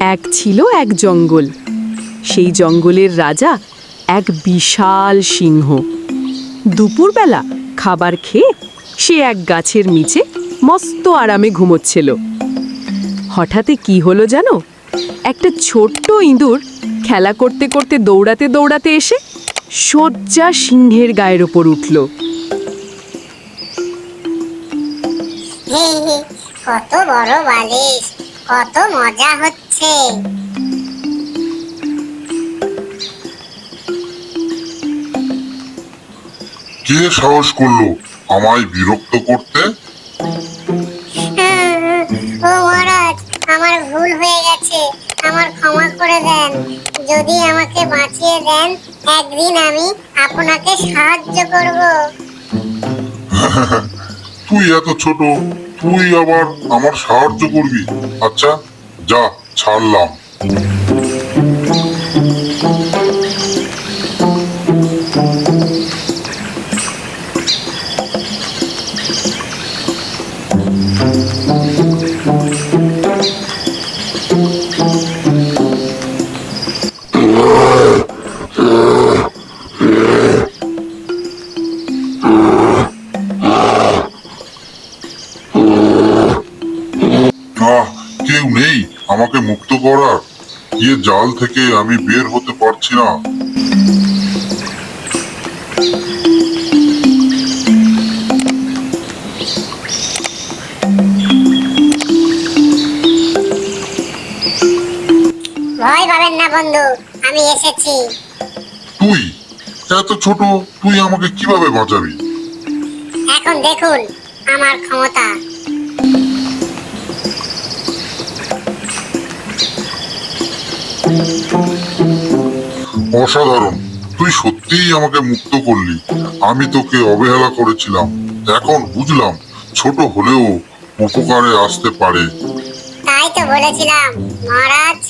এক ছিল এক জঙ্গল। সেই জঙ্গলের রাজা এক বিশাল সিংহ। দুপুরবেলা খাবার খেয়ে সে এক গাছের নিচে মস্ত আরামে ঘুমোচ্ছিল। হঠাৎই কি হলো জানো? একটা ছোট্ট ইঁদুর খেলা করতে করতে দৌড়াতে দৌড়াতে এসে সজ্জা সিংহের গায়ের ওপর উঠল। কত বড় বালিশ, কত মজা হচ্ছে। কে সাহস করল আমায় বিরক্ত করতে? ও মহারাজ আমার ভুল হয়ে গেছে। আমার ক্ষমা করে দেন। যদি আমাকে বাঁচিয়ে দেন একদিন আমি আপনাকে সাহায্য করব। তুই এত ছোট তুই আবার আমার সাহায্য করবি। আচ্ছা যা। ছাড়লাম আহ কেউ নেই আমাকে মুক্ত করার? এ জাল থেকে আমি বের হতে পারছি না। ভয় পাবেন না বন্ধু আমি এসেছি। তুই? এত ছোট তুই আমাকে কীভাবে বাঁচাবি? এখন দেখুন আমার ক্ষমতা। অসাধারণ। তুই সত্যিই আমাকে মুক্ত করলি। আমি তোকে অবহেলা করেছিলাম। এখন বুঝলাম, ছোট হলেও উপকারে আসতে পারে। তাই তো বলেছিলাম, মহারাজ।